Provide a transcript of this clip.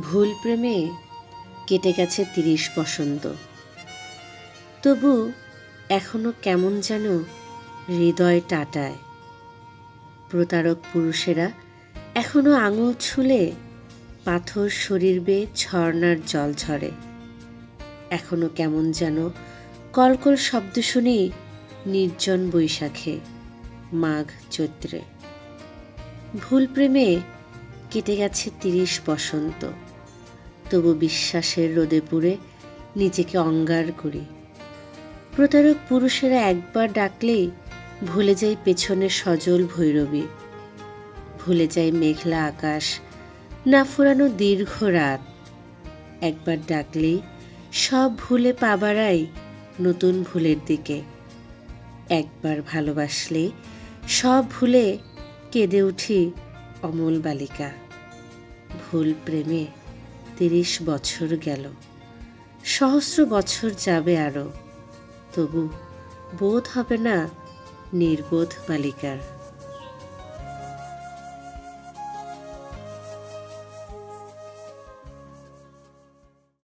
ভুল প্রেমে কেটে গেছে তিরিশ বসন্ত। তবু এখনও কেমন যেন হৃদয় টাটায়। প্রতারক পুরুষেরা এখনও আঙুল ছুলে পাথর শরীর বেয়ে ঝর্নার জল ঝরে। এখনও কেমন যেন কলকল শব্দ শুনি নির্জন বৈশাখে মাঘ চৈত্রে। ভুল প্রেমে কেটে গেছে তিরিশ বসন্ত। তবু বিশ্বাসের রোদে পুড়ে নিজেকে অঙ্গার করি। প্রতারক পুরুষেরা একবার ডাকলেই ভুলে যাই পেছনে সজল ভৈরবী। ভুলে যাই মেঘলা আকাশ, না ফুরানো দীর্ঘ রাত। একবার ডাকলেই সব ভুলে পাবারাই নতুন ভুলের দিকে। একবার ভালোবাসলে সব ভুলে কেঁদে উঠি অমল বালিকা, ভুল প্রেমে তিরিশ বছর গেল। সহস্র বছর যাবে আরও তবু বোধ হবে না নির্বোধ বালিকার।